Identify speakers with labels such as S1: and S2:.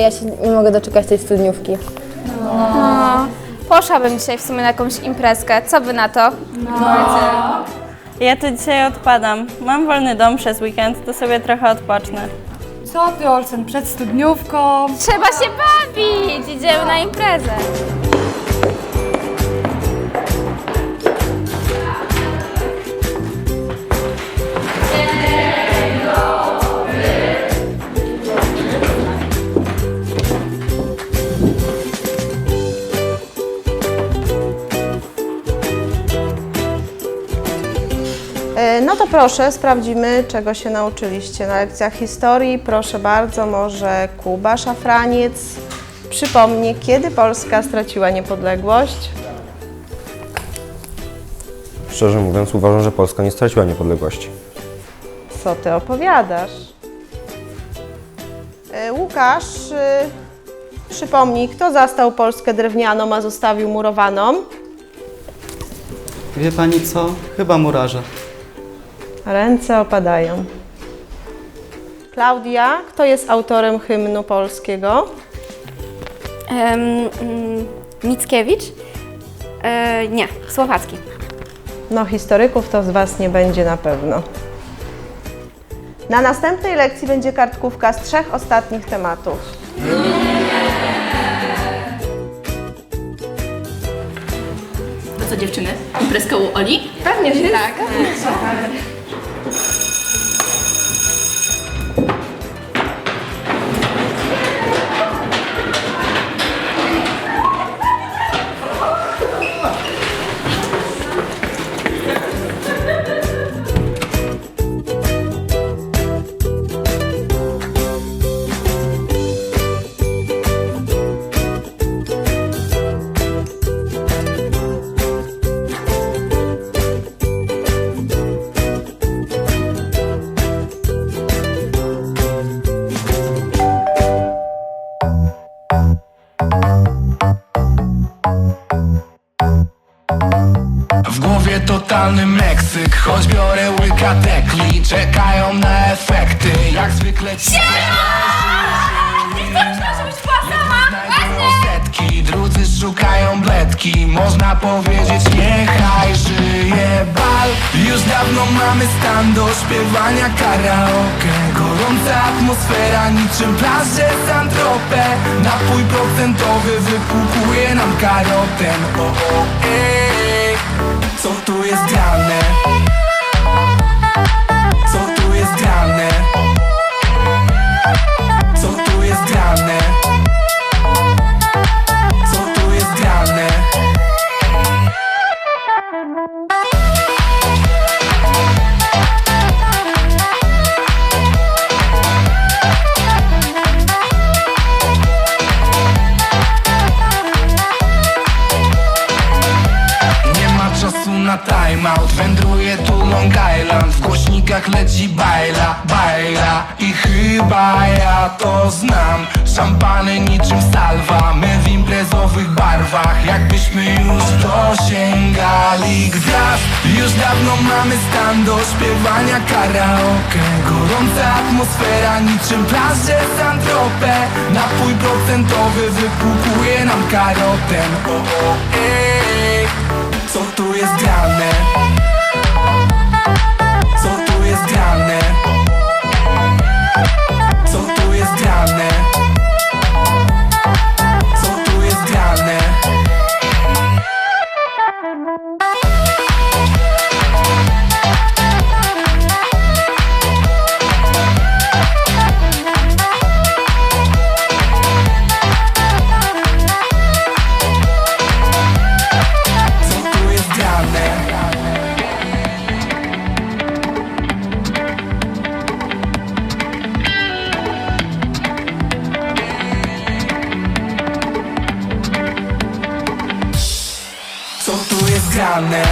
S1: ja się nie mogę doczekać tej studniówki.
S2: Poszłabym dzisiaj w sumie na jakąś imprezkę. Co wy na to?
S3: Ja to dzisiaj odpadam. Mam wolny dom przez weekend, to sobie trochę odpocznę.
S4: Co ty, Olsen, przed studniówką?
S2: Trzeba się bawić! Idziemy na imprezę.
S5: No to proszę, sprawdzimy, czego się nauczyliście na lekcjach historii. Proszę bardzo, może Kuba Szafraniec przypomni, kiedy Polska straciła niepodległość.
S6: Szczerze mówiąc, uważam, że Polska nie straciła niepodległości.
S5: Co ty opowiadasz? E, Łukasz, e, przypomnij, kto zastał Polskę drewnianą, a zostawił murowaną?
S7: Wie pani co? Chyba murarze.
S5: Ręce opadają. Klaudia, kto jest autorem hymnu polskiego?
S2: Um, Mickiewicz? E, nie, Słowacki.
S5: No, historyków to z Was nie będzie na pewno. Na następnej lekcji będzie kartkówka z trzech ostatnich tematów.
S8: To co dziewczyny? Imprezka u Oli?
S2: Pewnie, że tak.
S9: W totalny Meksyk Choć biorę łyka tekli Czekają na efekty Jak zwykle ci Znajdują setki Drudzy szukają bledki. Można powiedzieć niechaj żyje bal. Już dawno mamy stan do śpiewania karaoke. Gorąca atmosfera niczym plaże Santropę Napój procentowy wypłukuje nam karotem O, o, ej Co tu jest grane? Na timeout Wędruję tu Long Island W głośnikach leci bajla, bajla I chyba ja to znam. Szampany niczym salwa My w imprezowych barwach. Jakbyśmy już dosięgali gwiazd. Już dawno mamy stan do śpiewania karaoke. Gorąca atmosfera niczym plaże Santropę Napój procentowy wypłukuje nam karotem co tu jest grane? grane